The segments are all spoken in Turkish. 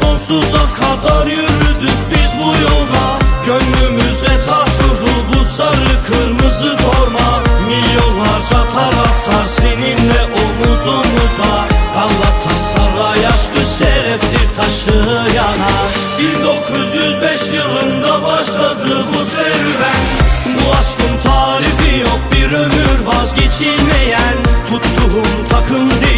Sonsuza kadar yürüdük biz bu yolda Gönlümüze taht bu sarı kırmızı forma. Milyonlarca taraftar seninle omuz omuza. Galatasaray aşkı şereftir taşı yanar 1905 yılında başladı bu serüven. Bu aşkın tarifi yok bir ömür vazgeçilmeyen. Tuttuğum takım değil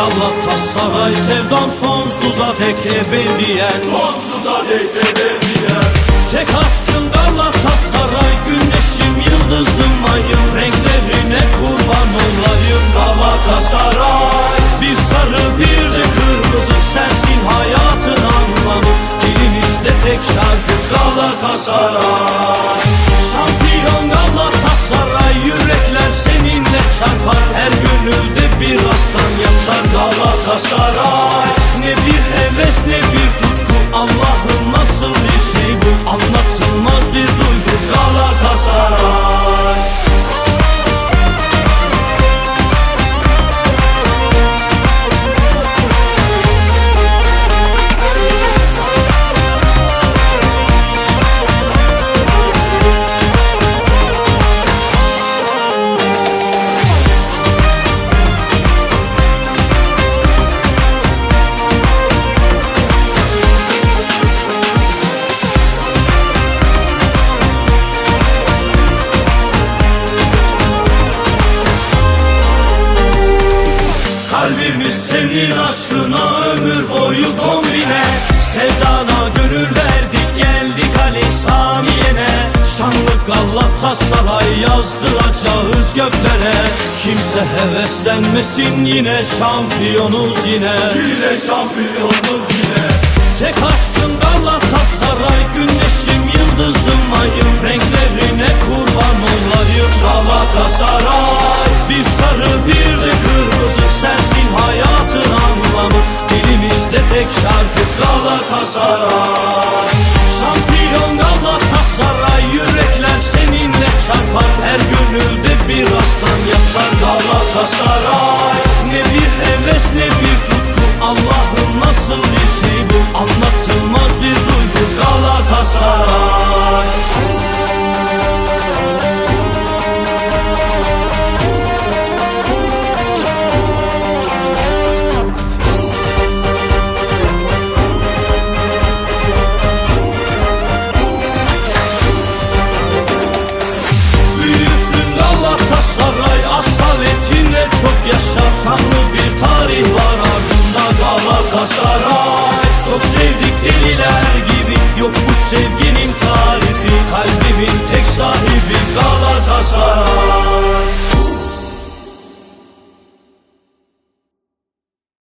Galatasaray sevdam sonsuza dek ebediyen Sonsuza dek ebediyen Tek aşkım Galatasaray güneşim yıldızım ayım Renklerine kurban olayım Galatasaray Bir sarı bir de kırmızı sensin hayatın anlamı. Dilimizde tek şarkı Galatasaray senin aşkına ömür boyu kombine. Sevdana gönül verdik geldik Ali Samiye'ne Şanlı Galatasaray yazdıracağız göklere. Kimse heveslenmesin yine şampiyonuz yine. Yine şampiyonuz yine. Tek aşkım Galatasaray güneşim yıldızım ayım. Renklerine kurban saray Şampiyon Galatasaray Yürekler seninle çarpar. Her gönülde bir aslan yatar Galatasaray. Ne bir heves ne bir tutku. Allah'ım nasıl bir şey bu? Anlatılmaz bir duygu. Galatasaray. sevginin